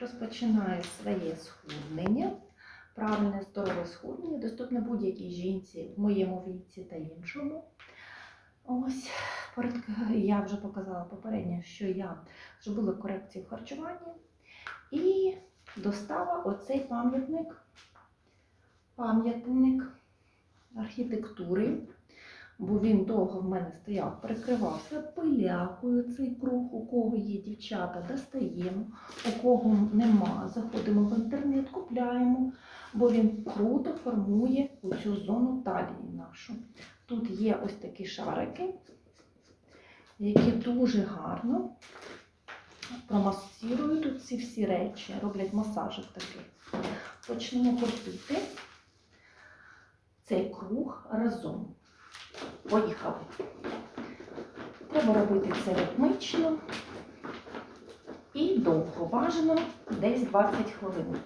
розпочинаю своє схуднення. Правильне здорове схуднення доступне будь-якій жінці в моєму віці та іншому. Ось я вже показала попередньо, що я зробила корекцію в харчуванні і достала оцей пам'ятник, пам'ятник архітектури, бо він довго в мене стояв, перекривався пилякою цей круг, у кого є дівчата, достаємо, у кого нема, заходимо в інтернет, купляємо, бо він круто формує цю зону талії нашу. Тут є ось такі шарики, які дуже гарно промасірують тут ці всі речі, роблять масажик такий. Почнемо крутити цей круг разом. Поїхали. Треба робити це ритмично і довго. Бажано десь 20 хвилин.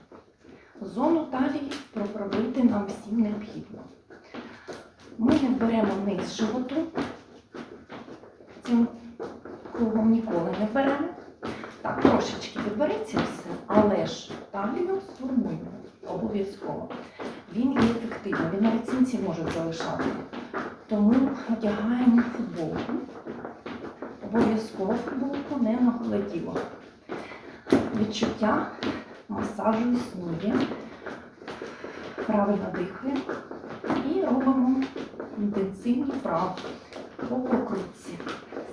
Зону талії проправити нам всім необхідно. Ми не беремо низ животу. Цим кругом ніколи не беремо. Так, трошечки вибереться все, але ж талію сформуємо обов'язково. Він є ефективний, він навіть синці може залишати. Тому одягаємо футболку. Обов'язково футболку не на холоділо. Відчуття масажу існує. Правильно дихаємо і робимо інтенсивні вправи по покрутці.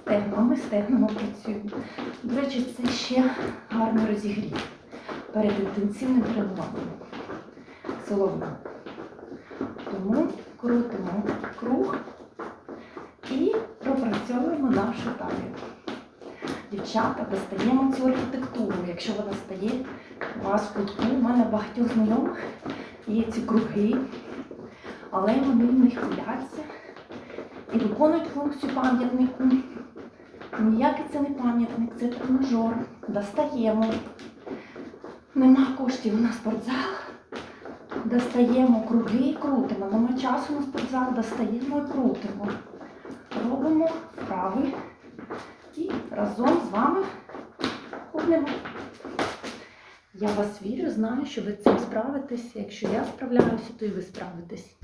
Стегнами, стегнемо працюємо. До речі, це ще гарний розігрів перед інтенсивним тренуванням силовим. Тому крутимо круг і пропрацьовуємо талію. Дівчата, достаємо цю архітектуру. Якщо вона стає у вас в кутку, у мене багатьох знайомих є ці круги, але вони в них пиляться і виконують функцію пам'ятнику. Ніякий це не пам'ятник, це тренажер. Достаємо. Нема коштів на спортзал. Достаємо круги і крутимо. Нема часу на спортзал, достаємо і крутимо. Робимо вправи і разом з вами ходимо. Я вас вірю, знаю, що ви цим справитесь. Якщо я справляюся, то і ви справитесь.